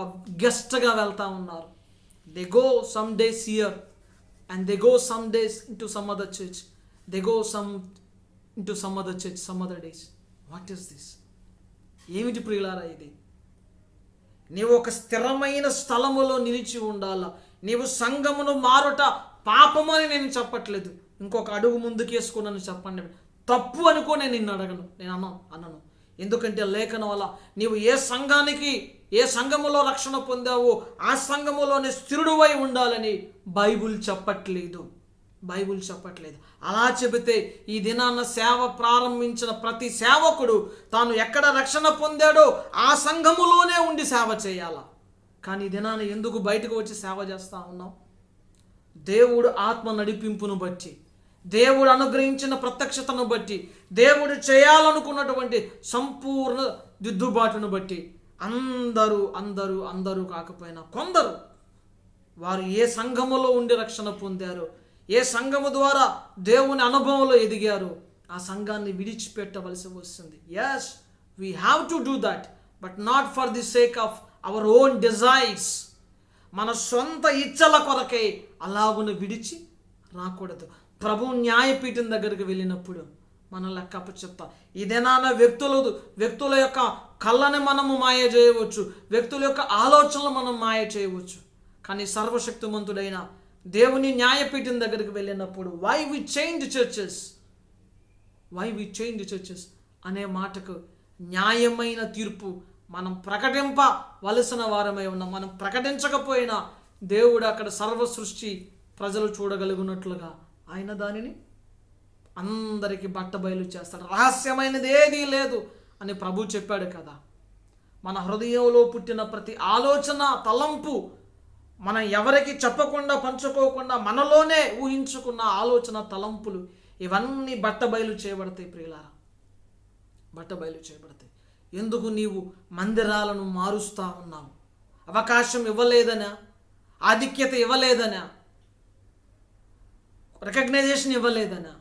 ఒక గెస్ట్గా వెళ్తా ఉన్నారు. They go some days year and they go some days into some other church they go some into some other church some other days what is this ఏమిటి ప్రియులారా ఇది? నీవు ఒక స్థిరమైన స్థలములో నిలిచి ఉండాల. నీవు సంఘమును మారుట పాపమని నేను చెప్పట్లేదు. ఇంకొక అడుగు ముందుకేసుకున్నాను చెప్పండి. తప్పు అనుకో నేను నిన్ను అడగను. నేను అన్నాను అన్నను ఎందుకంటే లేఖనం వల్ల నీవు ఏ సంఘానికి ఏ సంఘములో రక్షణ పొందావో ఆ సంఘములోనే స్థిరుడువై ఉండాలని బైబుల్ చెప్పట్లేదు. బైబుల్ చెప్పట్లేదు. అలా చెబితే ఈ దినాన్న సేవ ప్రారంభించిన ప్రతి సేవకుడు తాను ఎక్కడ రక్షణ పొందాడో ఆ సంఘములోనే ఉండి సేవ చేయాల? కానీ ఈ దినాన ఎందుకు బయటకు వచ్చి సేవ చేస్తా ఉన్నాం దేవుడు ఆత్మ నడిపింపును బట్టి దేవుడు అనుగ్రహించిన ప్రత్యక్షతను బట్టి దేవుడు చేయాలనుకున్నటువంటి సంపూర్ణ దిద్దుబాటును బట్టి అందరూ అందరూ అందరూ కాకపోయినా కొందరు వారు ఏ సంఘములో ఉండి రక్షణ పొందారో ఏ సంఘము ద్వారా దేవుని అనుభవంలో ఎదిగారు ఆ సంఘాన్ని విడిచిపెట్టవలసి వస్తుంది. Yes we have to do that but not for the sake of our own desires మన సొంత ఇచ్చల కొరకే అలాగును విడిచి రాకూడదు. ప్రభు న్యాయపీఠం దగ్గరికి వెళ్ళినప్పుడు మన లెక్క చెప్తా. ఇదేనా వ్యక్తులు వ్యక్తుల యొక్క కళ్ళని మనము మాయ చేయవచ్చు. వ్యక్తుల యొక్క ఆలోచనలు మనం మాయ చేయవచ్చు. కానీ సర్వశక్తిమంతుడైన దేవుని న్యాయపీఠం దగ్గరికి వెళ్ళినప్పుడు why we change churches why we change churches అనే మాటకు న్యాయమైన తీర్పు మనం ప్రకటింపవలసిన వారమై ఉన్నాం మనం ప్రకటించకపోయినా దేవుడు అక్కడ సర్వ సృష్టి ప్రజలు చూడగలుగునట్లుగా ఆయన దానిని అందరికీ బట్ట బయలు చేస్తాడు రహస్యమైనది ఏదీ లేదు అని ప్రభు చెప్పాడు కదా. మన హృదయంలో పుట్టిన ప్రతి ఆలోచన తలంపు మనం ఎవరికి చెప్పకుండా పంచుకోకుండా మనలోనే ఊహించుకున్న ఆలోచన తలంపులు ఇవన్నీ బట్టబయలు చేయబడతాయి ప్రియులారా. బట్టబయలు చేయబడతాయి. ఎందుకు నీవు మందిరాలను మారుస్తా ఉన్నావు? అవకాశం ఇవ్వలేదనా? ఆధిక్యత ఇవ్వలేదనా? రికగ్నైజేషన్ ఇవ్వలేదనా?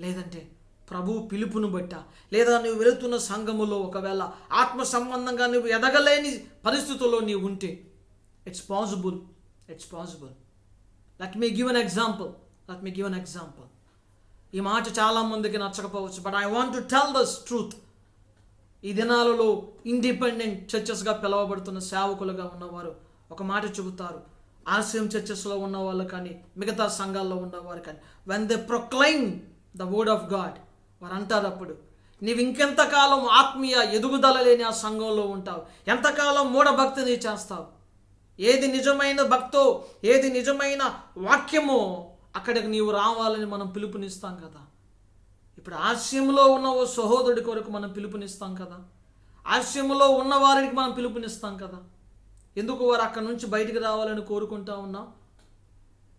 లేదంటే ప్రభు పిలుపును బట్ట లేదా నువ్వు వెళుతున్న సంఘములో ఒకవేళ ఆత్మ సంబంధంగా నువ్వు ఎదగలేని పరిస్థితుల్లో నీవు ఉంటే it's possible it's possible let me give an example let me give an example ఈ మాట చాలా మందికి నచ్చకపోవచ్చు but I want to tell this truth ఈ దినాలలో ఇండిపెండెంట్ చర్చెస్గా పిలువబడుతున్న సేవకులుగా ఉన్నవారు ఒక మాట చెబుతారు. ఆశయం చర్చెస్లో ఉన్న వాళ్ళు కానీ మిగతా సంఘాల్లో ఉన్నవారు కానీ when they proclaim the word of God వారు అంటారు అప్పుడు నీవు ఇంకెంతకాలం ఆత్మీయ ఎదుగుదల లేని ఆ సంఘంలో ఉంటావు? ఎంతకాలం మూఢభక్తిని చేస్తావు? ఏది నిజమైన భక్తో ఏది నిజమైన వాక్యమో అక్కడికి నీవు రావాలని మనం పిలుపునిస్తాం కదా. ఇప్పుడు ఆశయంలో ఉన్న ఓ సహోదరుడి కొరకు మనం పిలుపునిస్తాం కదా. ఆశయంలో ఉన్న వారికి మనం పిలుపునిస్తాం కదా. ఎందుకు వారు అక్కడి నుంచి బయటికి రావాలని కోరుకుంటా ఉన్నాం?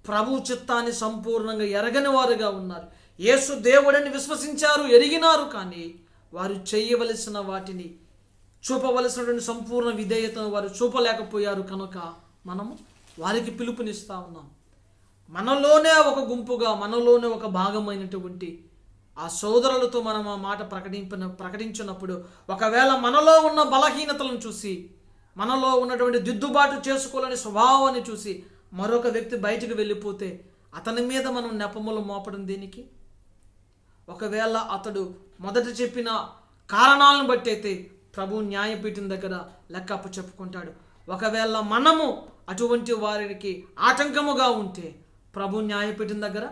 ప్రభు చిత్తాన్ని సంపూర్ణంగా ఎరగని వారుగా ఉన్నారు. యేసు దేవుడని విశ్వసించారు ఎరిగినారు కానీ వారు చేయవలసిన వాటిని చూపవలసినటువంటి సంపూర్ణ విధేయతను వారు చూపలేకపోయారు కనుక మనము వారికి పిలుపునిస్తూ ఉన్నాం. మనలోనే ఒక గుంపుగా మనలోనే ఒక భాగమైనటువంటి ఆ సోదరులతో మనం ఆ మాట ప్రకటింపిన ప్రకటించినప్పుడు ఒకవేళ మనలో ఉన్న బలహీనతలను చూసి మనలో ఉన్నటువంటి దిద్దుబాటు చేసుకోలేని స్వభావాన్ని చూసి మరొక వ్యక్తి బయటికి వెళ్ళిపోతే అతని మీద మనం నెపములు మోపడం దేనికి? ఒకవేళ అతడు మొదట చెప్పిన కారణాలను బట్టి అయితే ప్రభు న్యాయపీఠం దగ్గర లెక్కప్ప చెప్పుకుంటాడు. ఒకవేళ మనము అటువంటి వారికి ఆటంకముగా ఉంటే ప్రభు న్యాయపీఠం దగ్గర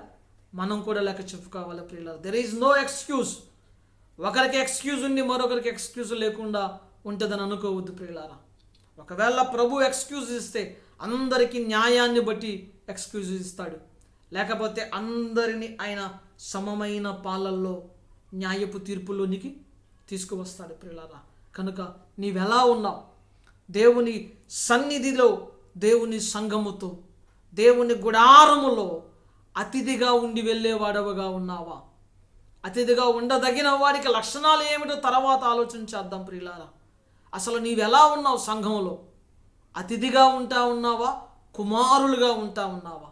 మనం కూడా లెక్క చెప్పుకోవాలి ప్రియుల దెర్ ఈజ్ నో ఎక్స్క్యూజ్ ఒకరికి ఎక్స్క్యూజ్ ఉండి మరొకరికి ఎక్స్క్యూజ్ లేకుండా ఉంటుందని అనుకోవద్దు ప్రియులారా. ఒకవేళ ప్రభు ఎక్స్క్యూజ్ ఇస్తే అందరికీ న్యాయాన్ని బట్టి ఎక్స్క్యూజ్ ఇస్తాడు. లేకపోతే అందరినీ ఆయన సమమైన పాలల్లో న్యాయపు తీర్పులోనికి తీసుకువస్తాడు ప్రియులారా. కనుక నీవెలా ఉన్నావు? దేవుని సన్నిధిలో దేవుని సంఘముతో దేవుని గుడారములో అతిథిగా ఉండి వెళ్ళేవాడవగా ఉన్నావా? అతిథిగా ఉండదగిన వాడికి లక్షణాలు ఏమిటో తర్వాత ఆలోచన చేద్దాం ప్రియులారా. అసలు నీవెలా ఉన్నావు సంఘంలో అతిథిగా ఉంటా ఉన్నావా? కుమారులుగా ఉంటా ఉన్నావా?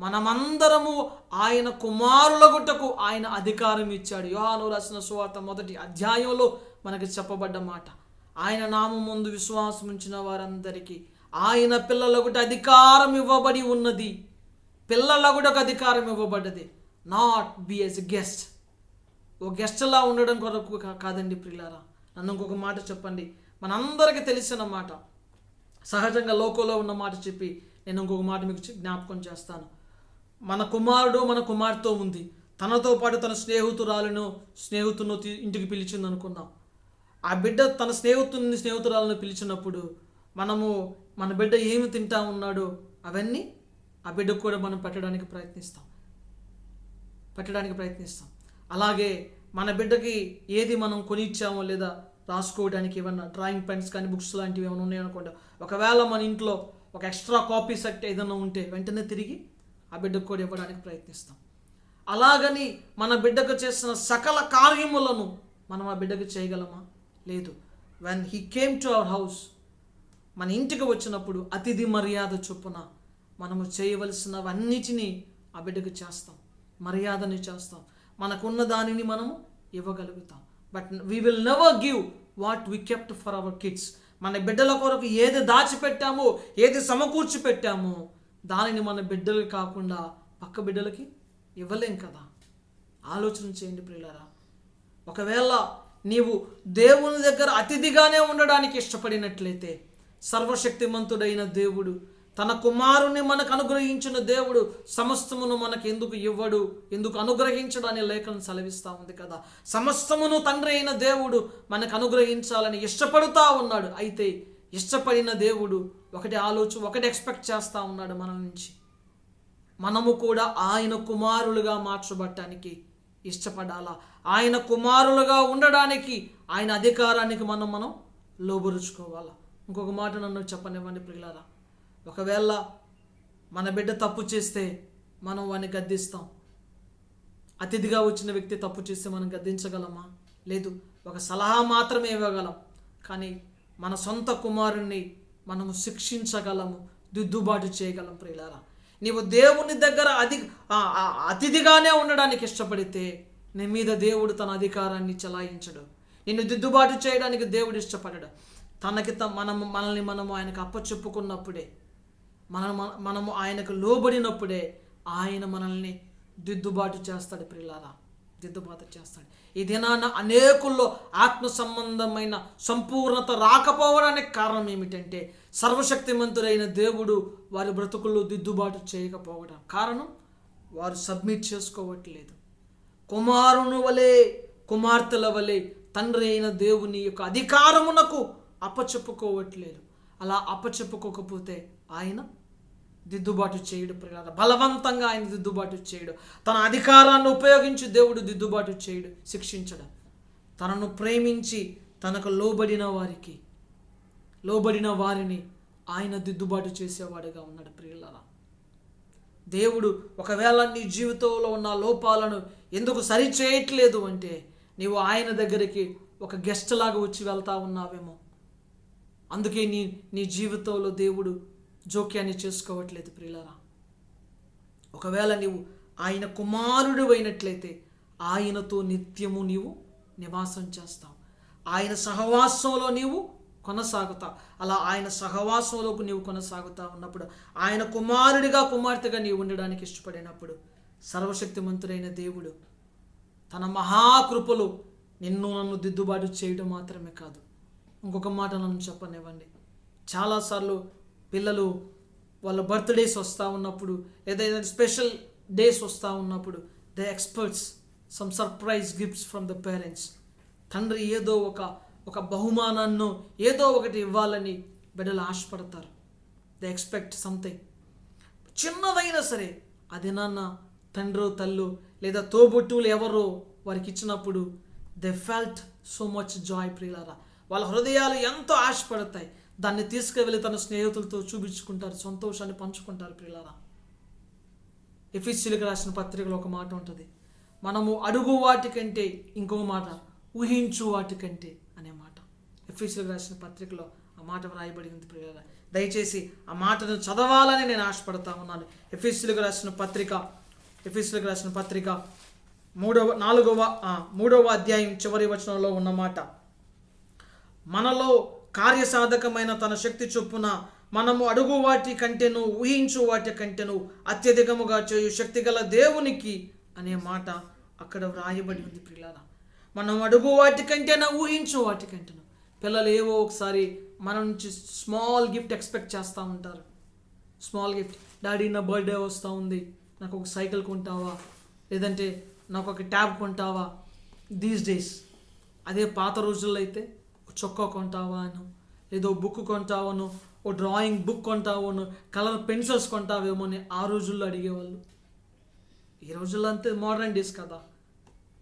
మనమందరము ఆయన కుమారుల గుట్టకు ఆయన అధికారం ఇచ్చాడు. యోహాను రాసిన సువార్త మొదటి అధ్యాయంలో మనకి చెప్పబడ్డ మాట. ఆయన నామం ముందు విశ్వాసం ఉంచిన వారందరికీ ఆయన పిల్లలగుట అధికారం ఇవ్వబడి ఉన్నది. పిల్లలగుటకు అధికారం ఇవ్వబడ్డది. నాట్ బి ఎస్ గెస్ట్ ఓ గెస్ట్లా ఉండడం కొరకు కాదండి ప్రిల్లారా నన్ను ఇంకొక మాట చెప్పండి. మనందరికీ తెలిసిన మాట. సహజంగా లోకంలో ఉన్న మాట చెప్పి నేను ఇంకొక మాట మీకు జ్ఞాపకం చేస్తాను. మన కుమారుడు మన కుమార్తె ఉంది. తనతో పాటు తన స్నేహితురాలను స్నేహితును ఇంటికి పిలిచింది అనుకుందాం. ఆ బిడ్డ తన స్నేహితుని స్నేహితురాలను పిలిచినప్పుడు మనము మన బిడ్డ ఏమి తింటా ఉన్నాడో అవన్నీ ఆ బిడ్డకు కూడా మనం పెట్టడానికి ప్రయత్నిస్తాం. పెట్టడానికి ప్రయత్నిస్తాం. అలాగే మన బిడ్డకి ఏది మనం కొనిచ్చామో లేదా రాసుకోవడానికి ఏమన్నా డ్రాయింగ్ పెన్స్ కానీ బుక్స్ లాంటివి ఏమైనా ఉన్నాయనుకోండి. ఒకవేళ మన ఇంట్లో ఒక ఎక్స్ట్రా కాపీ సెట్ ఏదైనా ఉంటే వెంటనే తిరిగి ఆ బిడ్డకు కూడా ఇవ్వడానికి ప్రయత్నిస్తాం. అలాగని మన బిడ్డకు చేసిన సకల కార్యములను మనం ఆ బిడ్డకు చేయగలమా? లేదు. When he came to our house మన ఇంటికి వచ్చినప్పుడు అతిథి మర్యాద చొప్పున మనము చేయవలసినవన్నిటినీ ఆ బిడ్డకు చేస్తాం. మర్యాదని చేస్తాం. మనకున్న దానిని మనము ఇవ్వగలుగుతాం. But we will never give what we kept for our kids మన బిడ్డల కొరకు ఏది దాచిపెట్టామో ఏది సమకూర్చి పెట్టామో దానిని మన బిడ్డలకి కాకుండా పక్క బిడ్డలకి ఇవ్వలేం కదా? ఆలోచన చేయండి ప్రియులరా. ఒకవేళ నీవు దేవుని దగ్గర అతిథిగానే ఉండడానికి ఇష్టపడినట్లయితే సర్వశక్తిమంతుడైన దేవుడు తన కుమారుని మనకు అనుగ్రహించిన దేవుడు సమస్తమును మనకు ఎందుకు ఇవ్వడు? ఎందుకు అనుగ్రహించడని లేఖను సెలవిస్తూ ఉంది కదా. సమస్తమును తండ్రి అయిన దేవుడు మనకు అనుగ్రహించాలని ఇష్టపడుతూ ఉన్నాడు. అయితే ఇష్టపడిన దేవుడు ఒకటి ఆలోచన ఒకటి ఎక్స్పెక్ట్ చేస్తూ ఉన్నాడు మన నుంచి. మనము కూడా ఆయన కుమారులుగా మార్చబట్టానికి ఇష్టపడాలా? ఆయన కుమారులుగా ఉండడానికి ఆయన అధికారానికి మనం మనం లోబరుచుకోవాలా? ఇంకొక మాట నన్ను చెప్పనివ్వండి ప్రియులారా. ఒకవేళ మన బిడ్డ తప్పు చేస్తే మనం వాడిని గద్దిస్తాం. అతిథిగా వచ్చిన వ్యక్తి తప్పు చేస్తే మనం గద్దించగలమా? లేదు. ఒక సలహా మాత్రమే ఇవ్వగలం. కానీ మన సొంత కుమారుణ్ణి మనము శిక్షించగలము దిద్దుబాటు చేయగలం ప్రియులారా. నీవు దేవుని దగ్గర అధి అతిథిగానే ఉండడానికి ఇష్టపడితే నీ మీద దేవుడు తన అధికారాన్ని చలాయించడు. నిన్ను దిద్దుబాటు చేయడానికి దేవుడు ఇష్టపడడు. తనకి త మనము మనల్ని మనము ఆయనకు అప్పచెప్పుకున్నప్పుడే మన మనము ఆయనకు లోబడినప్పుడే ఆయన మనల్ని దిద్దుబాటు చేస్తాడు ప్రియులారా. దిద్దుబాటు చేస్తాడు. ఈ దినాన అనేకుల్లో ఆత్మ సంబంధమైన సంపూర్ణత రాకపోవడానికి కారణం ఏమిటంటే సర్వశక్తిమంతుడైన దేవుడు వారి బ్రతుకుల్లో దిద్దుబాటు చేయకపోవడం. కారణం వారు సబ్మిట్ చేసుకోవట్లేదు. కుమారుని వలె కుమార్తెల వలె తండ్రి అయిన దేవుని యొక్క అధికారమునకు అప్పచెప్పుకోవట్లేదు. అలా అప్పచెప్పుకోకపోతే ఆయన దిద్దుబాటు చేయడు ప్రియులారా బలవంతంగా ఆయన దిద్దుబాటు చేయడు. తన అధికారాన్ని ఉపయోగించి దేవుడు దిద్దుబాటు చేయడు శిక్షించడం. తనను ప్రేమించి తనకు లోబడిన వారికి లోబడిన వారిని ఆయన దిద్దుబాటు చేసేవాడుగా ఉన్నాడు ప్రియులారా. దేవుడు ఒకవేళ నీ జీవితంలో ఉన్న లోపాలను ఎందుకు సరిచేయట్లేదు అంటే నీవు ఆయన దగ్గరికి ఒక గెస్ట్ లాగా వచ్చి వెళ్తా ఉన్నావేమో. అందుకే నీ నీ జీవితంలో దేవుడు జోక్యాన్ని చేసుకోవట్లేదు ప్రియులరా. ఒకవేళ నీవు ఆయన కుమారుడు అయినట్లయితే ఆయనతో నిత్యము నీవు నివాసం చేస్తావు. ఆయన సహవాసంలో నీవు కొనసాగుతావు. అలా ఆయన సహవాసంలోకి నీవు కొనసాగుతా ఉన్నప్పుడు ఆయన కుమారుడిగా కుమార్తెగా నీవు ఉండడానికి ఇష్టపడినప్పుడు సర్వశక్తిమంతుడైన దేవుడు తన మహాకృపలు నిన్ను నన్ను దిద్దుబాటు చేయడం మాత్రమే కాదు. ఇంకొక మాట నన్ను చెప్పనివ్వండి. చాలాసార్లు పిల్లలు వాళ్ళ బర్త్డేస్ వస్తూ ఉన్నప్పుడు ఏదైనా స్పెషల్ డేస్ వస్తూ ఉన్నప్పుడు they expect some surprise gifts from the parents. తండ్రి ఏదో ఒక ఒక బహుమానాన్నో ఏదో ఒకటి ఇవ్వాలని బిడ్డలు ఆశపడతారు. They expect something. చిన్నదైనా సరే అది నాన్న తండ్రో తల్లు లేదా తోబుట్టువులు ఎవరో వారికి ఇచ్చినప్పుడు they felt so much joy ప్రియులారా. వాళ్ళ హృదయాలు ఎంతో ఆశపడతాయి. దాన్ని తీసుకువెళ్ళి తన స్నేహితులతో చూపించుకుంటారు సంతోషాన్ని పంచుకుంటారు ప్రియులారా. ఎఫీసీలకు రాసిన పత్రికలో ఒక మాట ఉంటుంది మనము అడుగు వాటికంటే ఇంకో మాట ఊహించు వాటికంటే అనే మాట. ఎఫీసీలకు రాసిన పత్రికలో ఆ మాట వ్రాయబడి ఉంది దయచేసి ఆ మాటను చదవాలని నేను ఆశపడతా ఉన్నాను. ఎఫీసీలకు రాసిన పత్రిక ఎఫీసీలకు రాసిన పత్రిక మూడవ నాలుగవ మూడవ అధ్యాయం చివరి వచనంలో ఉన్న మాట మనలో కార్యసాధకమైన తన శక్తి చొప్పున మనము అడుగు వాటి కంటేను ఊహించు వాటి కంటేను అత్యధికముగా చేయు శక్తి గల దేవునికి అనే మాట అక్కడ వ్రాయబడి ఉంది పిల్లల మనం అడుగు వాటి కంటేనా ఊహించు వాటి కంటేను. పిల్లలు ఏవో ఒకసారి మన నుంచి స్మాల్ గిఫ్ట్ ఎక్స్పెక్ట్ చేస్తూ ఉంటారు. స్మాల్ గిఫ్ట్ డాడీ నా బర్త్డే వస్తూ ఉంది. నాకు ఒక సైకిల్ కొంటావా? లేదంటే నాకు ఒక ట్యాబ్ కొంటావా? These days. అదే పాత రోజుల్లో అయితే చొక్కా కొంటావాను ఏదో బుక్ కొంటావను ఓ డ్రాయింగ్ బుక్ కొంటావును కలర్ పెన్సిల్స్ కొంటావేమో అని ఆ రోజుల్లో అడిగేవాళ్ళు. ఈ రోజుల్లో అంతే మోడర్న్ డేస్ కదా.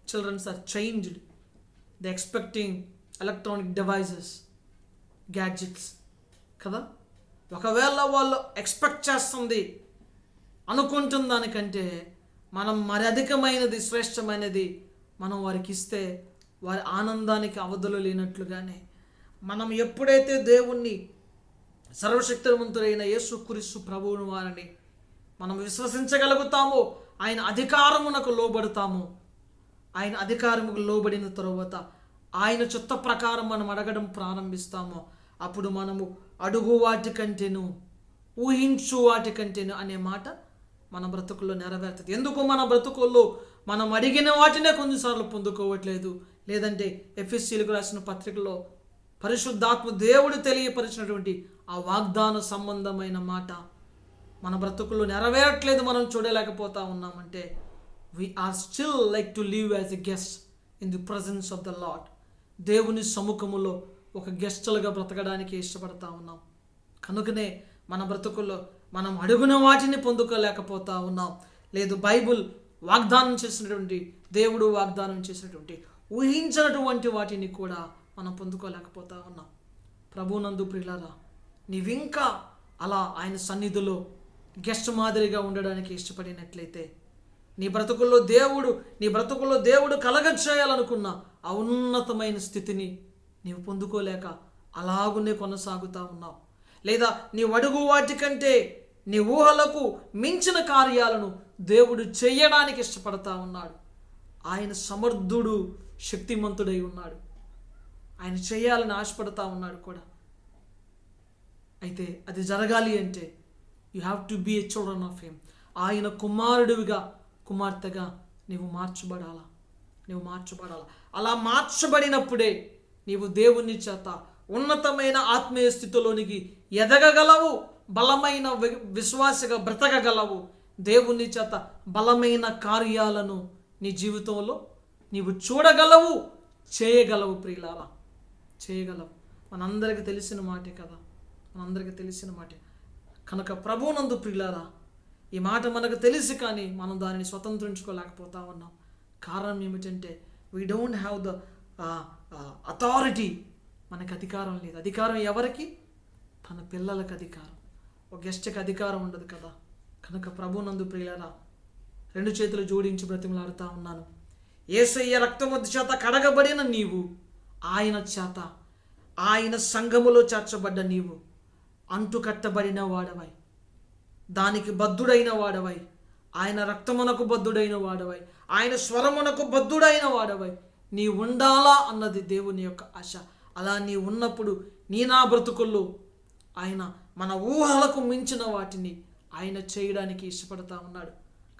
Childrens are changed they expecting electronic devices gadgets కదా? ఒకవేళ వాళ్ళు ఎక్స్పెక్ట్ చేస్తుంది అనుకుంటున్న దానికంటే మనం మరి అధికమైనది శ్రేష్టమైనది మనం వారికి ఇస్తే వారి ఆనందానికి అవధులు లేనట్లుగానే మనం ఎప్పుడైతే దేవుణ్ణి సర్వశక్తివంతుడైన యేసుక్రీస్తు ప్రభువును వారిని మనం విశ్వసించగలుగుతామో ఆయన అధికారమునకు లోబడతాము ఆయన అధికారముకు లోబడిన తరువాత ఆయన చుత్త ప్రకారం మనం అడగడం ప్రారంభిస్తామో అప్పుడు మనము అడుగు వాటి కంటేను ఊహించు వాటి కంటేను అనే మాట మన బ్రతుకుల్లో నెరవేరుతుంది. ఎందుకు మన బ్రతుకుల్లో మనం అడిగిన వాటినే కొన్నిసార్లు పొందుకోవట్లేదు? లేదంటే ఎఫ్ఎస్సీలకు రాసిన పత్రికలో పరిశుద్ధాత్మ దేవుడు తెలియపరిచినటువంటి ఆ వాగ్దాన సంబంధమైన మాట మన బ్రతుకుల్లో నెరవేరట్లేదు మనం చూడలేకపోతా ఉన్నామంటే we are still like to live as a guest in the presence of the lord దేవుని సముఖములో ఒక గెస్టులుగా బ్రతకడానికి ఇష్టపడతా ఉన్నాం. కనుకనే మన బ్రతుకుల్లో మనం అడుగున వాటిని పొందుకోలేకపోతా ఉన్నాం. లేదు బైబుల్ వాగ్దానం చేసినటువంటి దేవుడు వాగ్దానం చేసినటువంటి ఊహించినటువంటి వాటిని కూడా మనం పొందుకోలేకపోతా ఉన్నాం. ప్రభునందు ప్రియులారా నీవింకా అలా ఆయన సన్నిధిలో గెస్ట్ మాదిరిగా ఉండడానికి ఇష్టపడినట్లయితే నీ బ్రతుకుల్లో దేవుడు నీ బ్రతుకుల్లో దేవుడు కలగచేయాలనుకున్న ఆ ఉన్నతమైన స్థితిని నీవు పొందుకోలేక అలాగునే కొనసాగుతా ఉన్నావు. లేదా నీ అడుగు వాటికంటే నీ ఊహలకు మించిన కార్యాలను దేవుడు చేయడానికి ఇష్టపడతా ఉన్నాడు. ఆయన సమర్థుడు శక్తిమంతుడై ఉన్నాడు. ఆయన చేయాలని ఆశపడతా ఉన్నాడు కూడా. అయితే అది జరగాలి అంటే you have to be a children of him ఆయన కుమారుడివిగా కుమార్తెగా నీవు మార్చబడాలా? నీవు మార్చబడాలా? అలా మార్చబడినప్పుడే నీవు దేవుని చేత ఉన్నతమైన ఆత్మీయ స్థితిలోనికి ఎదగగలవు బలమైన వి- విశ్వాసగా బ్రతకగలవు. దేవుని చేత బలమైన కార్యాలను నీ జీవితంలో నీవు చూడగలవు చేయగలవు ప్రియులారా. చేయగలవు. మనందరికీ తెలిసిన మాటే కదా. మనందరికీ తెలిసిన మాటే. కనుక ప్రభునందు ప్రియులారా ఈ మాట మనకు తెలిసి కానీ మనం దానిని స్వతంత్రించుకోలేకపోతా ఉన్నాం. కారణం ఏమిటంటే we don't have the authority మనకు అధికారం లేదు. అధికారం ఎవరికి? తన పిల్లలకు అధికారం. ఒక గెస్ట్కి అధికారం ఉండదు కదా. కనుక ప్రభునందు ప్రియులారా రెండు చేతులు జోడించి బ్రతిమలాడుతూ ఉన్నాను. ఏసయ్య రక్తముద్దు చేత కడగబడిన నీవు ఆయన చేత ఆయన సంఘములో చేర్చబడ్డ నీవు అంటుకట్టబడిన వాడవై. దానికి బద్ధుడైన వాడవై. ఆయన రక్తమునకు బద్ధుడైన వాడవై. ఆయన స్వరమునకు బద్ధుడైన వాడవై. నీ ఉండాలా అన్నది దేవుని యొక్క ఆశ. అలా నీ ఉన్నప్పుడు నీ నా బ్రతుకుల్లో ఆయన మన ఊహలకు మించిన వాటిని ఆయన చేయడానికి ఇష్టపడతా ఉన్నాడు.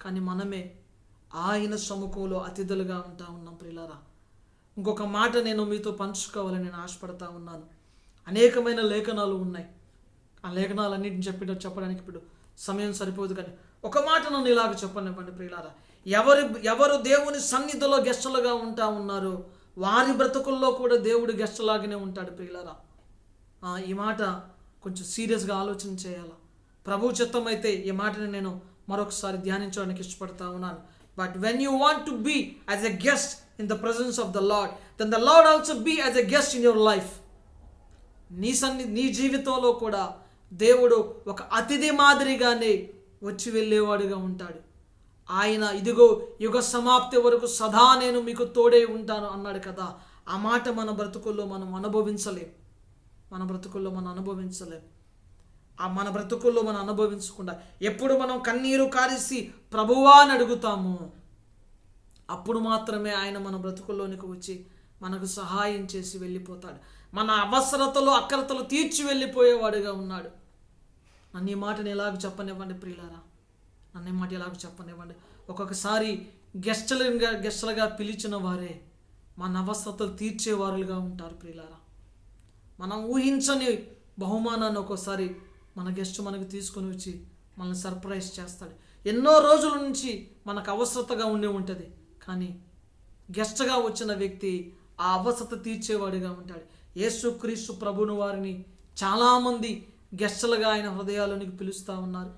కానీ మనమే ఆయన సముఖంలో అతిథులుగా ఉంటా ఉన్నాం ప్రిలారా ఇంకొక మాట నేను మీతో పంచుకోవాలని నేను ఆశపడతా ఉన్నాను. అనేకమైన లేఖనాలు ఉన్నాయి. ఆ లేఖనాలన్నింటిని చెప్పి చెప్పడానికి ఇప్పుడు సమయం సరిపోదు కానీ ఒక మాట నన్ను ఇలాగ చెప్పనివ్వండి ప్రియులారా. ఎవరు ఎవరు దేవుని సన్నిధిలో గెస్టులుగా ఉంటా ఉన్నారో వారి బ్రతుకుల్లో కూడా దేవుడు గెస్టులాగానే ఉంటాడు ప్రియులారా. ఆ, ఈ మాట కొంచెం సీరియస్గా ఆలోచన చేయాలా? ప్రభు చిత్తం అయితే ఈ మాటని నేను మరొకసారి ధ్యానించడానికి ఇష్టపడతా ఉన్నాను. But when you want to be as a guest in the presence of the lord then the lord also be as a guest in your life నీ సన్ని నీ జీవితంలో కూడా దేవుడు ఒక అతిథి మాదిరిగానే వచ్చి వెళ్ళేవాడుగా ఉంటాడు. ఆయన ఇదిగో యుగ సమాప్తి వరకు సదా నేను మీకు తోడే ఉంటాను అన్నాడు కదా. ఆ మాట మన బ్రతుకుల్లో మనం అనుభవించలేం. మన బ్రతుకుల్లో మనం అనుభవించలేం. ఆ మన బ్రతుకుల్లో మనం అనుభవించకుండా ఎప్పుడు మనం కన్నీరు కారిసి ప్రభువా అని అడుగుతాము అప్పుడు మాత్రమే ఆయన మన బ్రతుకుల్లోనికి వచ్చి మనకు సహాయం చేసి వెళ్ళిపోతాడు. మన అవసరతలు అక్రతలు తీర్చి వెళ్ళిపోయేవాడుగా ఉన్నాడు. నన్ను ఈ మాటని ఎలాగ చెప్పనివ్వండి ప్రియులారా. నన్ను ఈ మాట ఎలాగ చెప్పనివ్వండి. ఒక్కొక్కసారి గెస్టలుగా గెస్టలుగా పిలిచిన వారే మన అవసరతలు తీర్చేవారులుగా ఉంటారు ప్రియులారా. మనం ఊహించని బహుమానాన్ని ఒక్కోసారి మన గెస్ట్ మనకు తీసుకొని వచ్చి మనల్ని సర్ప్రైజ్ చేస్తాడు. ఎన్నో రోజుల నుంచి మనకు అవసరతగా ఉండి ఉంటుంది. కానీ గెస్ట్గా వచ్చిన వ్యక్తి ఆ అవసరత తీర్చేవాడిగా ఉంటాడు. యేసుక్రీస్తు ప్రభుని వారిని చాలామంది గెస్టులుగా ఆయన హృదయాలోనికి పిలుస్తూ ఉన్నారు.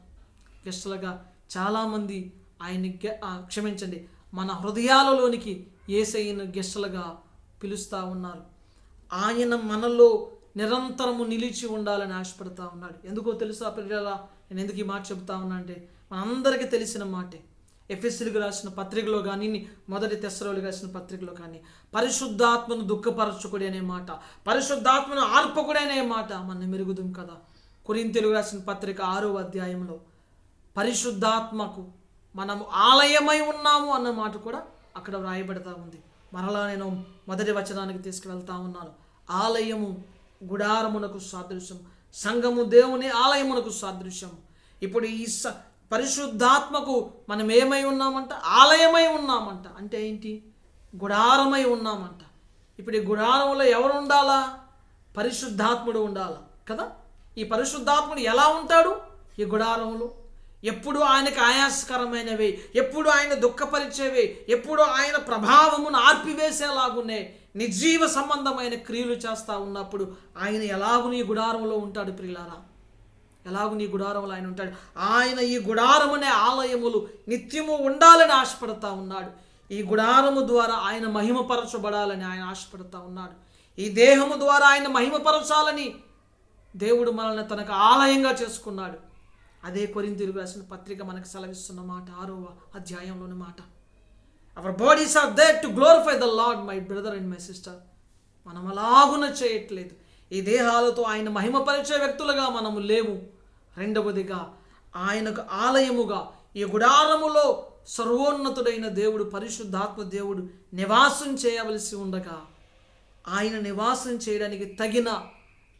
గెస్టులుగా చాలామంది ఆయన్ని గె- క్షమించండి. మన హృదయాలలోనికి ఏసైన గెస్టులుగా పిలుస్తూ ఉన్నారు. ఆయన మనలో నిరంతరము నిలిచి ఉండాలని ఆశపడతా ఉన్నాడు. ఎందుకో తెలుసా పిల్లల నేను ఎందుకు ఈ మాట చెబుతా ఉన్నా అంటే మనందరికీ తెలిసిన మాటే. ఎఫ్ఎస్సీలకు రాసిన పత్రికలో కానీ మొదటి తెస్సరోలు రాసిన పత్రికలో కానీ పరిశుద్ధాత్మను దుఃఖపరచుకుడి అనే మాట పరిశుద్ధాత్మను ఆర్పకుడి అనే మాట మన మెరుగుదాం కదా. కొరింతెలుగు రాసిన పత్రిక ఆరో అధ్యాయంలో పరిశుద్ధాత్మకు మనము ఆలయమై ఉన్నాము అన్న మాట కూడా అక్కడ వ్రాయబడతా ఉంది. మరలా నేను మొదటి వచనానికి తీసుకువెళ్తా ఉన్నాను. ఆలయము గుడారమునకు సాదృశ్యం సంఘము దేవుని ఆలయమునకు సాదృశ్యం. ఇప్పుడు ఈ స పరిశుద్ధాత్మకు మనం ఏమై ఉన్నామంట? ఆలయమై ఉన్నామంట. అంటే ఏంటి? గుడారమై ఉన్నామంట. ఇప్పుడు ఈ గుడారంలో ఎవరు ఉండాలా? పరిశుద్ధాత్ముడు ఉండాలా? కదా? ఈ పరిశుద్ధాత్ముడు ఎలా ఉంటాడు? ఈ గుడారంలో. ఎప్పుడు ఆయనకు ఆయాసకరమైనవి ఎప్పుడు ఆయన దుఃఖపరిచేవి ఎప్పుడు ఆయన ప్రభావమును ఆర్పివేసేలాగునే నిర్జీవ సంబంధమైన క్రియలు చేస్తూ ఉన్నప్పుడు ఆయన ఎలాగు నీ గుడారంలో ఉంటాడు ప్రియులారా? ఎలాగు నీ గుడారంలో ఆయన ఉంటాడు? ఆయన ఈ గుడారం అనే ఆలయములు నిత్యము ఉండాలని ఆశపడతా ఉన్నాడు. ఈ గుడారము ద్వారా ఆయన మహిమపరచబడాలని ఆయన ఆశపడతా ఉన్నాడు. ఈ దేహము ద్వారా ఆయన మహిమపరచాలని దేవుడు మనల్ని తనకు ఆలయంగా చేసుకున్నాడు. అదే కొరింతీరుకు రాసిన పత్రిక మనకు సెలవిస్తున్న మాట ఆరో అధ్యాయంలోని మాట. Our bodies are there to glorify the lord my brother and my sister మనం అలాగున చేయట్లేదు. ఈ దేహాలతో ఆయన మహిమపరిచే వ్యక్తులుగా మనము లేము. రెండవదిగా ఆయనకు ఆలయముగా ఈ గుడారములో సర్వోన్నతుడైన దేవుడు పరిశుద్ధాత్మ దేవుడు నివాసం చేయవలసి ఉండగా ఆయన నివాసం చేయడానికి తగిన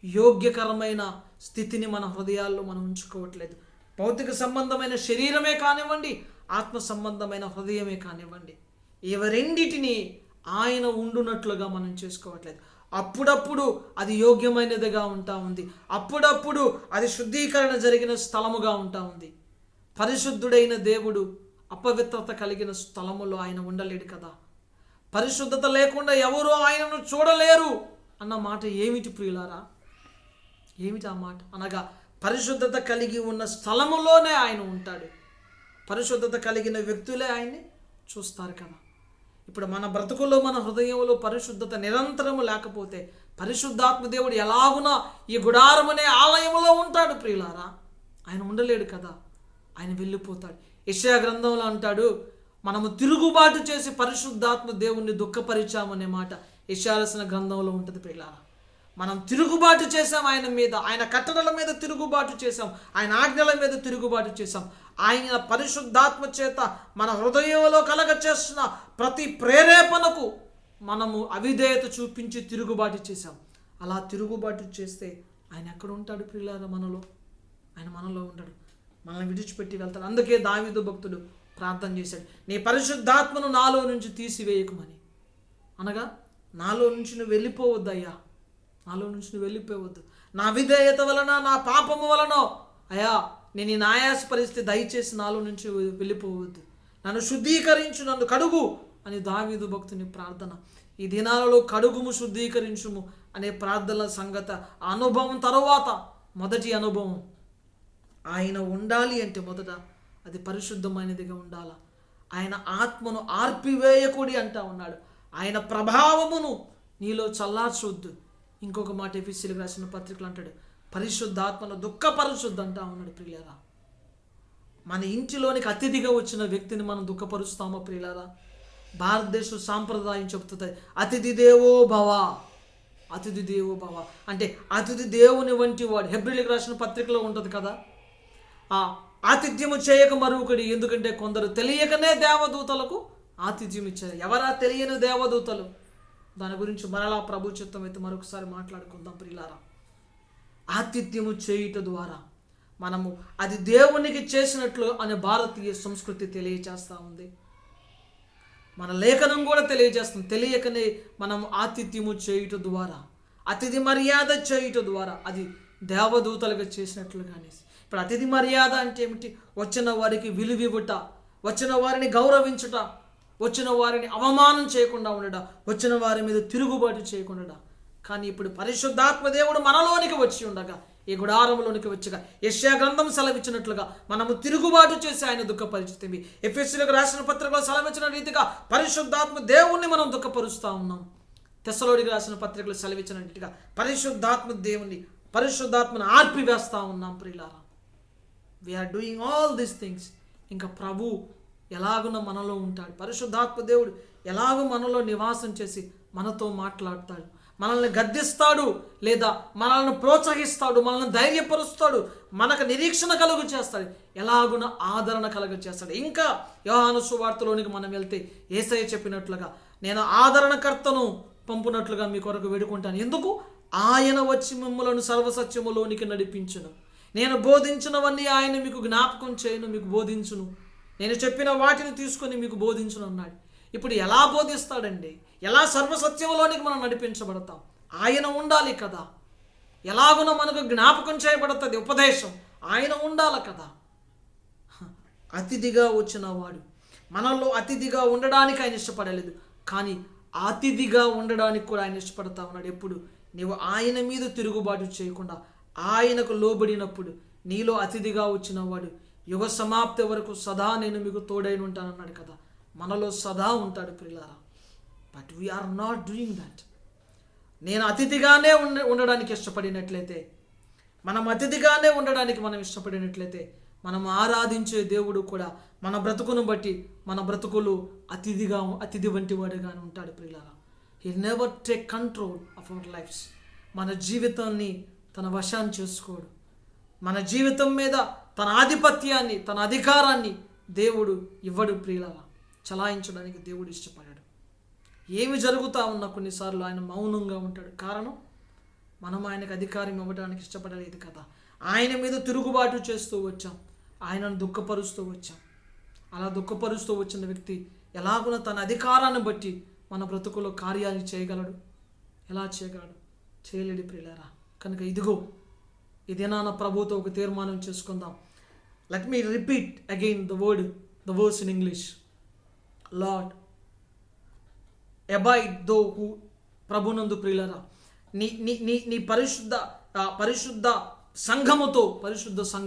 యోగ్యకరమైన స్థితిని మన హృదయాల్లో మనం ఉంచుకోవట్లేదు. భౌతిక సంబంధమైన శరీరమే కానివ్వండి ఆత్మ సంబంధమైన హృదయమే కానివ్వండి. ఇవి ఆయన ఉండునట్లుగా మనం చేసుకోవట్లేదు. అప్పుడప్పుడు అది యోగ్యమైనదిగా ఉంటా ఉంది. అప్పుడప్పుడు అది శుద్ధీకరణ జరిగిన స్థలముగా ఉంటా ఉంది. పరిశుద్ధుడైన దేవుడు అపవిత్రత కలిగిన స్థలములో ఆయన ఉండలేడు కదా. పరిశుద్ధత లేకుండా ఎవరూ ఆయనను చూడలేరు అన్న మాట ఏమిటి ప్రియులారా? ఏమిటి ఆ మాట? అనగా పరిశుద్ధత కలిగి ఉన్న స్థలములోనే ఆయన ఉంటాడు. పరిశుద్ధత కలిగిన వ్యక్తులే ఆయన్ని చూస్తారు కదా. ఇప్పుడు మన బ్రతుకుల్లో మన హృదయంలో పరిశుద్ధత నిరంతరము లేకపోతే పరిశుద్ధాత్మ దేవుడు ఎలాగునా ఈ గుడారమనే ఆలయంలో ఉంటాడు ప్రియులారా? ఆయన ఉండలేడు కదా? ఆయన వెళ్ళిపోతాడు. యెషయా గ్రంథంలో అంటాడు మనము తిరుగుబాటు చేసి పరిశుద్ధాత్మ దేవుణ్ణి దుఃఖపరిచామనే మాట. యశారసిన గ్రంథంలో ఉంటుంది ప్రియులారా. మనం తిరుగుబాటు చేసాం ఆయన మీద ఆయన కట్టడల మీద తిరుగుబాటు చేసాం ఆయన ఆజ్ఞల మీద తిరుగుబాటు చేసాం ఆయన పరిశుద్ధాత్మ చేత మన హృదయంలో కలగ చేస్తున్న ప్రతి ప్రేరేపణకు మనము అవిధేయత చూపించి తిరుగుబాటు చేసాం అలా తిరుగుబాటు చేస్తే ఆయన ఎక్కడ ఉంటాడు ప్రియులారా మనలో? ఆయన మనలో ఉంటాడు. మనల్ని విడిచిపెట్టి వెళ్తాడు. అందుకే దావిదు భక్తుడు ప్రార్థన చేశాడు. నీ పరిశుద్ధాత్మను నాలో నుంచి తీసివేయకమని అనగా నాలో నుంచి నువ్వు వెళ్ళిపోవద్దయ్యా. నాలో నుంచి నువ్వు వెళ్ళిపోవద్దు. నా విధేయత వలన నా పాపము వలన అయ్యా నేను ఈ నాయాస పరిస్థితి దయచేసి నాలో నుంచి వెళ్ళిపోవద్దు. నన్ను శుద్ధీకరించు నన్ను కడుగు అని దావీదు భక్తుని ప్రార్థన. ఈ దినాలలో కడుగుము శుద్ధీకరించుము అనే ప్రార్థనల సంగత అనుభవం తరువాత మొదటి అనుభవం. ఆయన ఉండాలి అంటే మొదట అది పరిశుద్ధమైనదిగా ఉండాల? ఆయన ఆత్మను ఆర్పివేయకూడి అంటా ఉన్నాడు. ఆయన ప్రభావమును నీలో చల్లార్చొద్దు. ఇంకొక మాట ఎఫీసీలకు రాసిన పత్రికలు అంటాడు పరిశుద్ధాత్మను దుఃఖపరచొద్దు అంటా ఉన్నాడు ప్రియులారా. మన ఇంటిలోనికి అతిథిగా వచ్చిన వ్యక్తిని మనం దుఃఖపరుస్తామా ప్రియులారా? భారతదేశం సాంప్రదాయం చెబుతుంది అతిథి దేవో భవ అతిథి దేవో భవ. అంటే అతిథి దేవుని వంటి వాడు హెబ్రిలకు రాసిన పత్రికలో ఉంటుంది కదా. ఆ ఆతిథ్యము చేయక మరొకటి ఎందుకంటే కొందరు తెలియకనే దేవదూతలకు ఆతిథ్యం ఇచ్చారు ఎవరా తెలియని దేవదూతలు? దాని గురించి మరలా ప్రభు చిత్తం అయితే మరొకసారి మాట్లాడుకుందాం ప్రియులారా. ఆతిథ్యము చేయుట ద్వారా మనము అది దేవునికి చేసినట్లు అనే భారతీయ సంస్కృతి తెలియచేస్తూ ఉంది. మన లేఖనం కూడా తెలియజేస్తుంది. తెలియకనే మనం ఆతిథ్యము చేయుట ద్వారా అతిథి మర్యాద చేయుట ద్వారా అది దేవదూతలుగా చేసినట్లుగానే. ఇప్పుడు అతిథి మర్యాద అంటే ఏమిటి? వచ్చిన వారికి విలువివ్వట వచ్చిన వారిని గౌరవించుట వచ్చిన వారిని అవమానం చేయకుండా ఉండడా? వచ్చిన వారి మీద తిరుగుబాటు చేయకుండా కానీ ఇప్పుడు పరిశుద్ధాత్మ దేవుడు మనలోనికి వచ్చి ఉండగా ఈ గుడారంలోనికి వచ్చగా యశ్యా గ్రంథం సెలవిచ్చినట్లుగా మనము తిరుగుబాటు చేసి ఆయన దుఃఖపరిచితివి ఎఫ్ఎస్సీలకు రాసిన పత్రికలో సెలవిచ్చిన రీతిగా పరిశుద్ధాత్మ దేవుణ్ణి మనం దుఃఖపరుస్తూ ఉన్నాం. తెసలోడికి రాసిన పత్రికలు సెలవిచ్చిన రీతిగా పరిశుద్ధాత్మ దేవుణ్ణి పరిశుద్ధాత్మను ఆర్పివేస్తూ ఉన్నాం ప్రియులారా. We are doing all these things ఇంకా ప్రభు ఎలాగున మనలో ఉంటాడు. పరిశుద్ధాత్మ దేవుడు ఎలాగో మనలో నివాసం చేసి మనతో మాట్లాడతాడు. మనల్ని గద్దిస్తాడు లేదా మనల్ని ప్రోత్సహిస్తాడు మనల్ని ధైర్యపరుస్తాడు మనకు నిరీక్షణ కలుగు చేస్తాడు ఎలాగున ఆదరణ కలుగు చేస్తాడు. ఇంకా యోహాను సువార్తలోనికి మనం వెళ్తే ఏసయ్య చెప్పినట్లుగా నేను ఆదరణకర్తను పంపునట్లుగా మీ కొరకు వేడుకుంటాను. ఎందుకు? ఆయన వచ్చి మిమ్మలను సర్వసత్యములోనికి నడిపించును. నేను బోధించినవన్నీ ఆయన మీకు జ్ఞాపకం చేయను మీకు బోధించును. నేను చెప్పిన వాటిని తీసుకొని మీకు బోధించనున్నాడు ఇప్పుడు ఎలా బోధిస్తాడండి? ఎలా సర్వసత్యంలోనికి మనం నడిపించబడతాం? ఆయన ఉండాలి కదా. ఎలాగునో మనకు జ్ఞాపకం చేయబడుతుంది ఉపదేశం. ఆయన ఉండాలి కదా. అతిథిగా వచ్చిన వాడు. మనలో అతిథిగా ఉండడానికి ఆయన ఇష్టపడలేదు. కానీ అతిథిగా ఉండడానికి కూడా ఆయన ఇష్టపడతా ఉన్నాడు. ఎప్పుడు? నీవు ఆయన మీద తిరుగుబాటు చేయకుండా ఆయనకు లోబడినప్పుడు నీలో అతిథిగా వచ్చిన వాడు యుగ సమాప్తి వరకు సదా నేను మీకు తోడైన ఉంటానన్నాడు కదా. మనలో సదా ఉంటాడు ప్రిలారా. But we are not doing that నేను అతిథిగానే ఉండ ఉండడానికి ఇష్టపడినట్లయితే మనం అతిథిగానే ఉండడానికి మనం ఇష్టపడినట్లయితే మనం ఆరాధించే దేవుడు కూడా మన బ్రతుకును బట్టి మన బ్రతుకులు అతిథిగా అతిథి వంటి వాడుగానే ఉంటాడు ప్రియులారా he never take control of our lives మన జీవితాన్ని తన వశాన్ని చేసుకోడు. మన జీవితం మీద తన ఆధిపత్యాన్ని తన అధికారాన్ని దేవుడు ఇవ్వడు ప్రియులారా. చలాయించడానికి దేవుడు ఇష్టపడాడు. ఏమి జరుగుతూ ఉన్న కొన్నిసార్లు ఆయన మౌనంగా ఉంటాడు. కారణం మనం ఆయనకు అధికారం ఇవ్వడానికి ఇష్టపడలేదు కదా. ఆయన మీద తిరుగుబాటు చేస్తూ వచ్చాం. ఆయనను దుఃఖపరుస్తూ వచ్చాం. అలా దుఃఖపరుస్తూ వచ్చిన వ్యక్తి ఎలాగున తన అధికారాన్ని బట్టి మన బ్రతుకులో కార్యాలు చేయగలడు? ఎలా చేయగలడు? చేయలేడు ప్రియులరా. కనుక ఇదిగో ఇదేనా నా ప్రభుతో ఒక తీర్మానం చేసుకుందాం. Let me repeat again the word the words in English lord abide though who ప్రభునందు ప్రియులరా నీ నీ నీ నీ పరిశుద్ధ పరిశుద్ధ సంఘముతో పరిశుద్ధ సంఘం